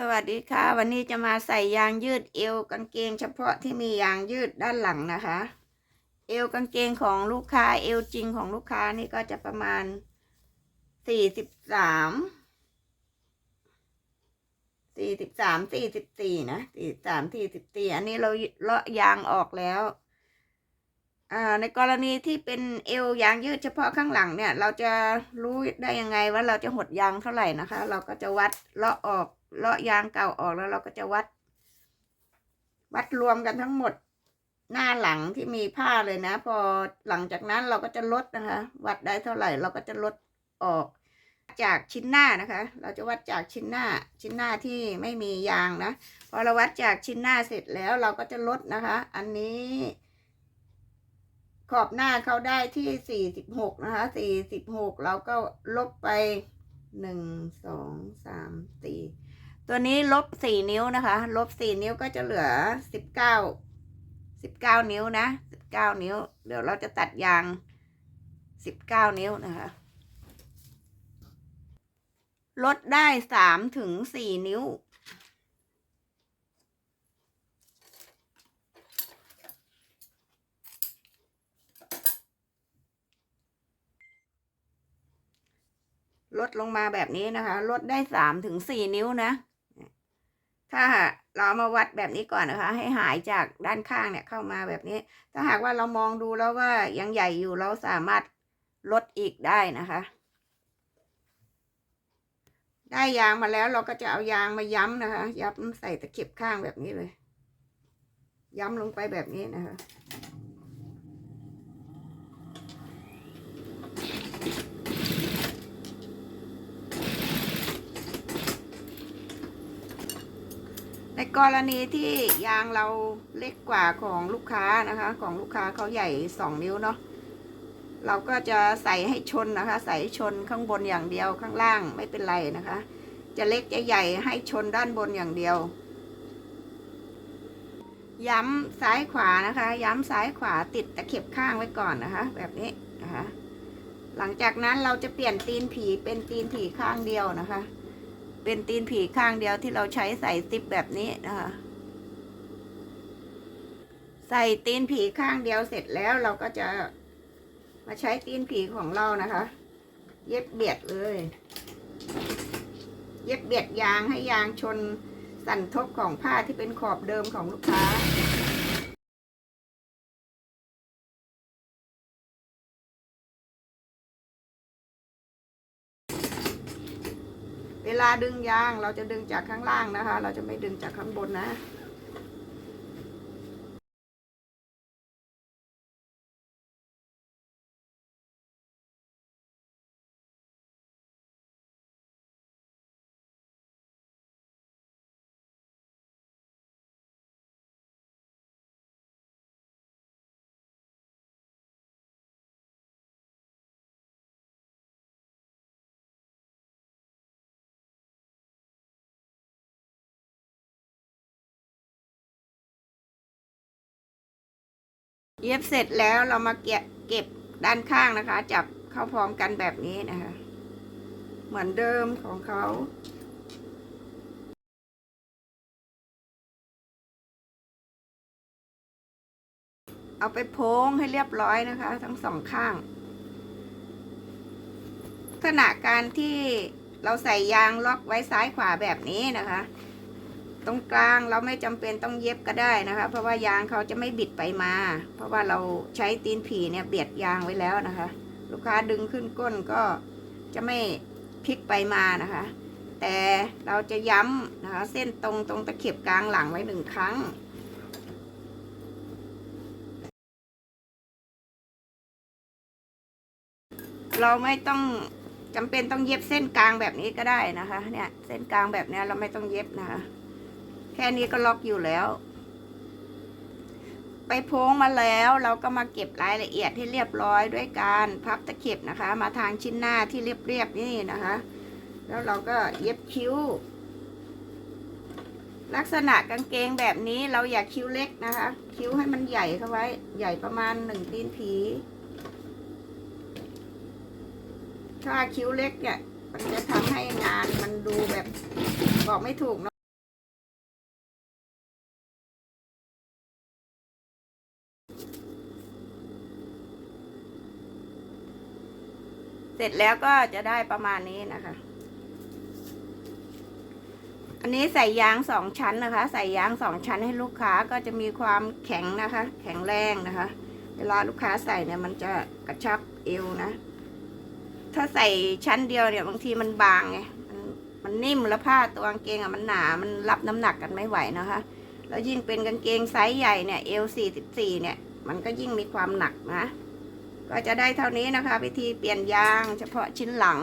สวัสดีค่ะ วันนี้จะมาใส่ยางยืดเอวกางเกง เฉพาะที่มียางยืดด้านหลังนะคะ เอวกางเกงของลูกค้าเอวจริงของลูกค้านี่ก็จะประมาณสี่สิบสามสี่สิบสามสี่สิบสี่นะสี่สามสี่สิบสี่อันนี้เราเลาะยางออกแล้ว ในกรณีที่เป็นเอวยางยืดเฉพาะข้างหลังเนี่ย เราจะรู้ได้ยังไงว่าเราจะหดยางเท่าไหร่นะคะ เราก็จะวัดเลาะออกเลาะยางเก่าออกแล้วเราก็จะวัด วัดรวมกันทั้งหมดหน้าหลังที่มีผ้าเลยนะ พอหลังจากนั้นเราก็จะลดนะคะ วัดได้เท่าไหร่ เราก็จะลดออก จากชิ้นหน้านะคะ เราจะวัดจากชิ้นหน้า ชิ้นหน้าที่ไม่มียางนะ พอเราวัดจากชิ้นหน้าเสร็จแล้วเราก็จะลดนะคะ อันนี้ ขอบหน้าเขาได้ที่สี่สิบหกนะคะสี่สิบหกเราก็ลบไปหนึ่งสองสามสี่ตัวนี้ลบสี่นิ้วนะคะ ลบสี่นิ้วก็จะเหลือสิบเก้าสิบเก้านิ้วนะสิบเก้านิ้ว เดี๋ยวเราจะตัดยางสิบเก้านิ้วนะคะ ลดได้สามถึงสี่นิ้ว ลดลงมาแบบนี้นะคะ ลดได้สามถึงสี่นิ้วนะ ถ้าเรามาวัดแบบนี้ก่อนนะคะ ให้หายจากด้านข้างเนี่ยเข้ามาแบบนี้ ถ้าหากว่าเรามองดูแล้วว่ายังใหญ่อยู่เราสามารถลดอีกได้นะคะ ได้ยางมาแล้วเราก็จะเอายางมาย้ำนะคะ ย้ำใส่ตะเข็บข้างแบบนี้เลย ย้ำลงไปแบบนี้นะคะ ในกรณีที่ยางเราเล็กกว่าของลูกค้านะคะ ของลูกค้าเขาใหญ่สองนิ้วเนาะเราก็จะใส่ให้ชนนะคะ ใส่ให้ชนข้างบนอย่างเดียวข้างล่างไม่เป็นไรนะคะ จะเล็กจะใหญ่ให้ชนด้านบนอย่างเดียว ย้ำซ้ายขวานะคะ ย้ำซ้ายขวาติดตะเข็บข้างไว้ก่อนนะคะ แบบนี้นะคะ หลังจากนั้นเราจะเปลี่ยนตีนผีเป็นตีนผีข้างเดียวนะคะ เป็นตีนผีข้างเดียวที่เราใช้ใส่ซิปแบบนี้นะคะ ใส่ตีนผีข้างเดียวเสร็จแล้วเราก็จะมาใช้ตีนผีของเรานะคะ เย็บเบียดเลย เย็บเบียดยางให้ยางชนสั่นทบของผ้าที่เป็นขอบเดิมของลูกค้า เวลาดึงยางเราจะดึงจากข้างล่างนะคะ เราจะไม่ดึงจากข้างบนนะ เย็บเสร็จแล้วเรามาเก็บเก็บด้านข้างนะคะ จับเข้าพร้อมกันแบบนี้นะคะ เหมือนเดิมของเขาเอาไปโพ้งให้เรียบร้อยนะคะ ทั้งสองข้างขณะการที่เราใส่ยางล็อกไว้ซ้ายขวาแบบนี้นะคะ ตรงกลางเราไม่จำเป็นต้องเย็บก็ได้นะคะ เพราะว่ายางเขาจะไม่บิดไปมา เพราะว่าเราใช้ตีนผีเนี่ยเบียดยางไว้แล้วนะคะ ลูกค้าดึงขึ้นก้นก็จะไม่พลิกไปมานะคะ แต่เราจะย้ำนะคะ เส้นตรงตรงตะเข็บกลางหลังไว้หนึ่งครั้งเราไม่ต้องจำเป็นต้องเย็บเส้นกลางแบบนี้ก็ได้นะคะ เนี่ยเส้นกลางแบบนี้เราไม่ต้องเย็บนะคะ ค่นี้ก็ล็อกอยู่แล้ว ไปโพ้งมาแล้วเราก็มาเก็บรายละเอียดให้เรียบร้อยด้วยการพับตะเข็บนะคะ มาทางชิ้นหน้าที่เรียบๆนี่นะคะ แล้วเราก็เย็บคิ้ว ลักษณะกางเกงแบบนี้เราอยากคิ้วเล็กนะคะ คิ้วให้มันใหญ่เข้าไว้ ใหญ่ประมาณหนึ่งตีนผีถ้าคิ้วเล็กเนี่ยมันจะทำให้งานมันดูแบบบอกไม่ถูก เสร็จแล้วก็จะได้ประมาณนี้นะคะ อันนี้ใส่ยางสองชั้นนะคะ ใส่ยางสองชั้นให้ลูกค้าก็จะมีความแข็งนะคะ แข็งแรงนะคะ เวลาลูกค้าใส่เนี่ยมันจะกระชับเอวนะ ถ้าใส่ชั้นเดียวเนี่ยบางทีมันบางไงมันมันนิ่มแล้วผ้าตัวกางเกงอะมันหนา มันรับน้ำหนักกันไม่ไหวนะคะ แล้วยิ่งเป็นกางเกงไซส์ใหญ่เนี่ยเอลสี่สิบสี่เนี่ย มันก็ยิ่งมีความหนักนะ ก็จะได้เท่านี้นะคะ วิธีเปลี่ยนยางเฉพาะชิ้นหลัง